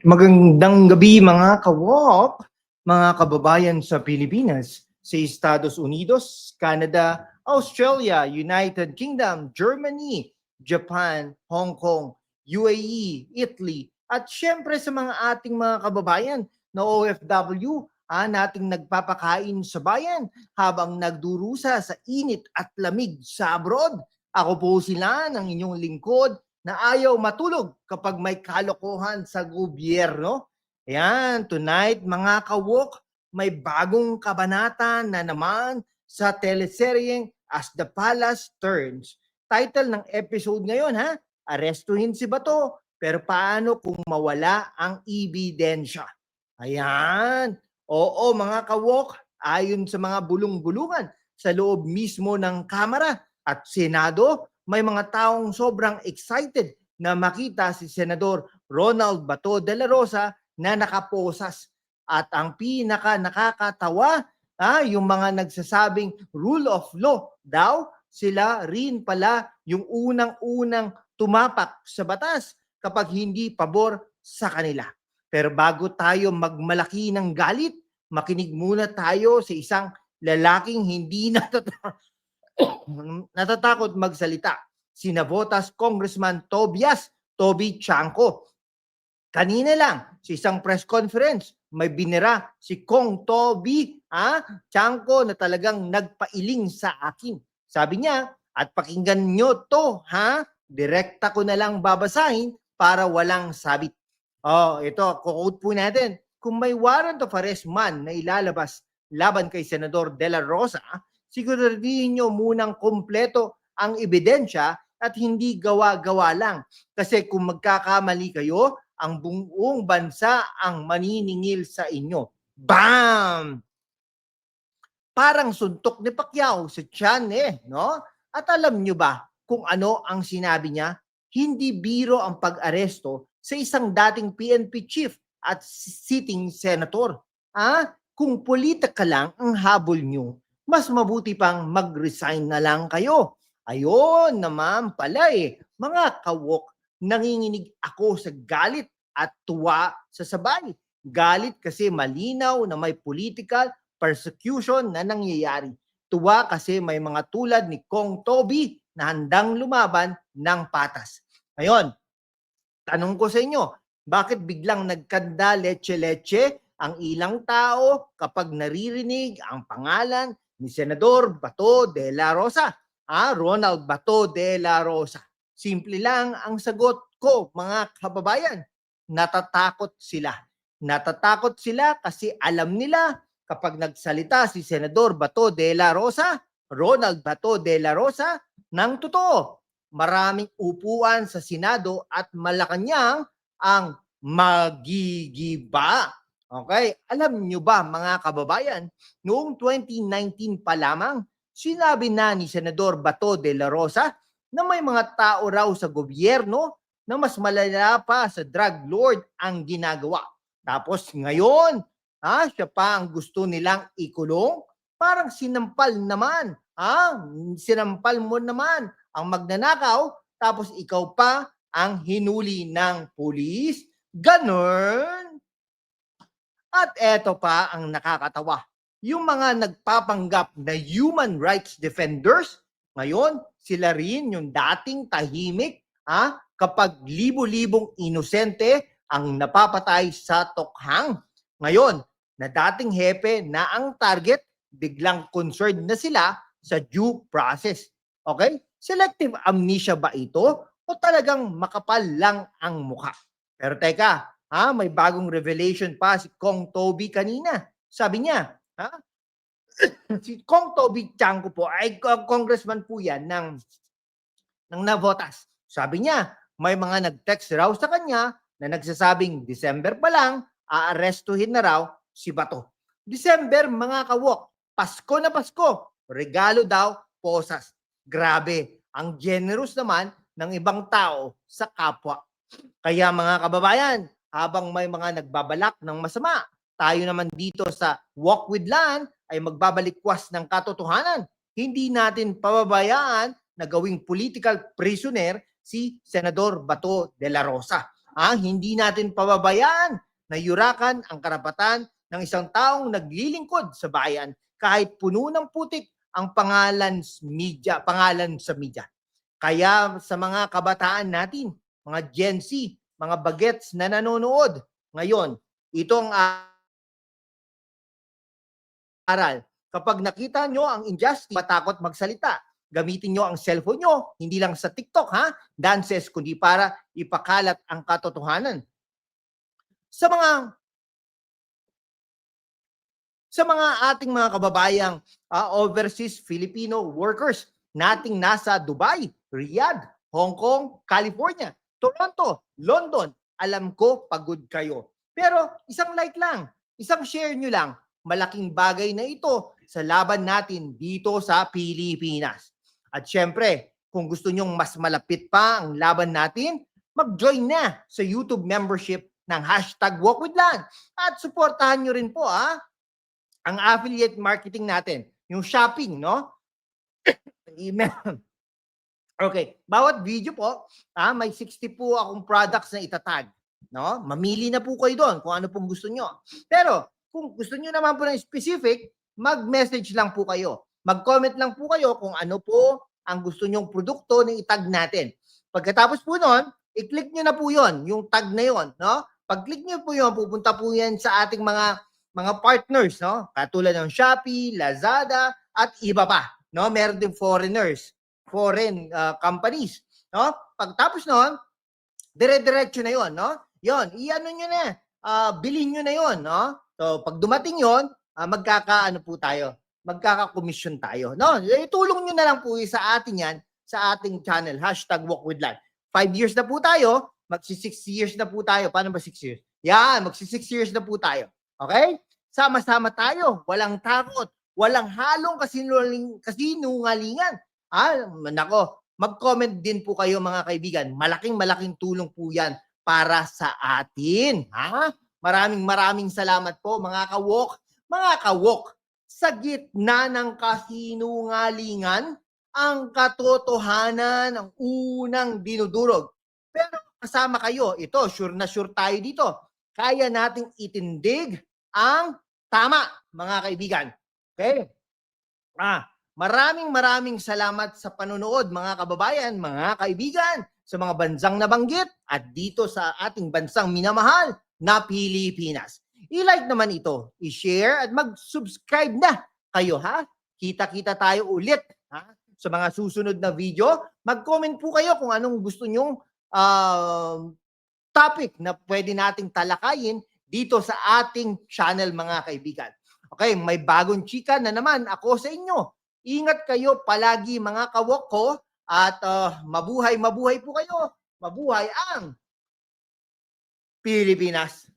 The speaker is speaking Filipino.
Magandang gabi mga kawop, mga kababayan sa Pilipinas, sa Estados Unidos, Canada, Australia, United Kingdom, Germany, Japan, Hong Kong, UAE, Italy, at syempre sa mga ating mga kababayan na OFW ah, nating nagpapakain sa bayan habang nagdurusa sa init at lamig sa abroad. Ako po sila ng inyong lingkod na ayaw matulog kapag may kalokohan sa gobyerno. Ayan, tonight mga kawok, may bagong kabanata na naman sa teleseryeng As the Palace Turns. Title ng episode ngayon ha, Arestuhin si Bato, pero paano kung mawala ang ebidensya? Ayan. Oo mga kawok, ayon sa mga bulong-bulungan sa loob mismo ng Kamara at Senado, may mga taong sobrang excited na makita si Senador Ronald Bato de la Rosa na nakaposas. At ang pinaka nakakatawa, ah, yung mga nagsasabing rule of law daw, sila rin pala yung unang-unang tumapak sa batas kapag hindi pabor sa kanila. Pero bago tayo magmalaki ng galit, makinig muna tayo sa isang lalaking hindi natatakot, natatakot magsalita. Si Navotas Congressman Tobias Toby Chanco. Kanina lang, sa isang press conference, may binira si Kong Toby ah, Chanco na talagang nagpailing sa akin. Sabi niya, at pakinggan nyo to, ha? Direkta ko na lang babasahin para walang sabit. Oh, ito, quote po natin. Kung may warrant of arrest man na ilalabas laban kay Senador De La Rosa, siguraduhin nyo munang kompleto ang ebidensya at hindi gawa-gawa lang. Kasi kung magkakamali kayo, ang buong bansa ang maniningil sa inyo. Bam! Parang suntok ni Pacquiao sa tiyan eh, no? At alam nyo ba kung ano ang sinabi niya? Hindi biro ang pag-aresto sa isang dating PNP chief at sitting senator. Ah, kung politika lang ang habol nyo, mas mabuti pang mag-resign na lang kayo. Ayun naman pala eh, mga kawok, nanginginig ako sa galit at tuwa sa sabay. Galit kasi malinaw na may political persecution na nangyayari. Tuwa kasi may mga tulad ni Kong Toby na handang lumaban ng patas. Ngayon, tanong ko sa inyo, bakit biglang nagkanda leche-leche ang ilang tao kapag naririnig ang pangalan ni Senador Bato de la Rosa? Ah, Ronald Bato de la Rosa. Simple lang ang sagot ko, mga kababayan. Natatakot sila. Natatakot sila kasi alam nila kapag nagsalita si Senador Bato de la Rosa, Ronald Bato de la Rosa, ng totoo. Maraming upuan sa Senado at Malacanang ang magigiba. Okay? Alam nyo ba mga kababayan, noong 2019 pa lamang, sinabi na ni Senador Bato de la Rosa na may mga tao raw sa gobyerno na mas malala pa sa drug lord ang ginagawa. Tapos ngayon, ha, siya pa ang gusto nilang ikulong. Parang sinampal naman. Ha? Sinampal mo naman ang magnanakaw, tapos ikaw pa ang hinuli ng pulis. Ganon. At eto pa ang nakakatawa. Yung mga nagpapanggap na human rights defenders, ngayon, sila rin yung dating tahimik ha, kapag libo-libong inosente ang napapatay sa tokhang. Ngayon, na dating hepe na ang target, biglang concerned na sila sa due process. Okay? Selective amnesia ba ito o talagang makapal lang ang mukha? Pero teka, ha, may bagong revelation pa si Kong Toby kanina. Sabi niya, ha? si Kong Toby Chanko po ay congressman po yan ng ng Navotas. Sabi niya, may mga nag-text raw sa kanya na nagsasabing December pa lang, aarestuhin na raw si Bato. December, mga kawok, Pasko na Pasko, regalo daw, posas. Grabe, ang generous naman ng ibang tao sa kapwa. Kaya mga kababayan, habang may mga nagbabalak ng masama, tayo naman dito sa Walk with Land ay magbabalikwas ng katotohanan. Hindi natin pababayaan na gawing political prisoner si Senador Bato de la Rosa. ang hindi natin pababayaan na yurakan ang karapatan ng isang taong naglilingkod sa bayan kahit puno ng putik ang pangalan media, pangalan sa media. Kaya sa mga kabataan natin, mga Gen Z, mga bagets na nanonood ngayon, itong ah, aral. Kapag nakita nyo ang injustice, matakot magsalita. Gamitin nyo ang cellphone nyo, hindi lang sa TikTok ha, dances, kundi para ipakalat ang katotohanan. Sa mga sa mga ating mga kababayang ah, overseas Filipino workers nating nasa Dubai, Riyadh, Hong Kong, California, Toronto, London, alam ko pagod kayo. Pero isang like lang, isang share nyo lang, malaking bagay na ito sa laban natin dito sa Pilipinas. At syempre, kung gusto nyong mas malapit pa ang laban natin, mag-join na sa YouTube membership ng hashtag Walk. At suportahan nyo rin po ah, ang affiliate marketing natin, yung shopping, no? Okay, bawat video po, ah, may 60 po akong products na itatag. No? Mamili na po kayo doon kung ano pong gusto nyo. Pero kung gusto nyo naman po ng specific, mag-message lang po kayo. Mag-comment lang po kayo kung ano po ang gusto nyong produkto na itag natin. Pagkatapos po noon, i-click nyo na po yon yung tag na yon, no? Pag-click nyo po yon, pupunta po yan sa ating mga mga partners, no? Katulad ng Shopee, Lazada, at iba pa, no? Meron din foreigners, foreign uh, companies, no? Pagtapos noon, dire-diretso na yon, no? Yon, iano nyo na, ah, bilhin nyo na yon, no? So, pag dumating yon, ah, magkaka, ano po tayo, magkaka-commission tayo, no? Itulong nyo na lang po sa atin yan, sa ating channel, hashtag walk with life. Five years na po tayo, magsi six years na po tayo. Paano ba six years? Yan, magsi six years na po tayo. Okay? Sama-sama tayo, walang takot, walang halong kasinungaling, kasinungalingan. Ah, nako, mag-comment din po kayo mga kaibigan. Malaking malaking tulong po 'yan para sa atin. Ha? Maraming maraming salamat po mga kawok. Mga kawok, sa gitna ng kasinungalingan, ang katotohanan ang unang dinudurog. Pero kasama kayo, ito, sure na sure tayo dito. Kaya nating itindig ang tama, mga kaibigan. Okay? Ah, maraming maraming salamat sa panonood, mga kababayan, mga kaibigan, sa mga bansang nabanggit at dito sa ating bansang minamahal na Pilipinas. I-like naman ito, i-share at mag-subscribe na kayo ha. Kita-kita tayo ulit ha sa mga susunod na video. Mag-comment po kayo kung anong gusto nyong um, topic na pwede nating talakayin dito sa ating channel mga kaibigan. Okay, may bagong chika na naman ako sa inyo. Ingat kayo palagi mga kawok ko at uh, mabuhay mabuhay po kayo. Mabuhay ang Pilipinas.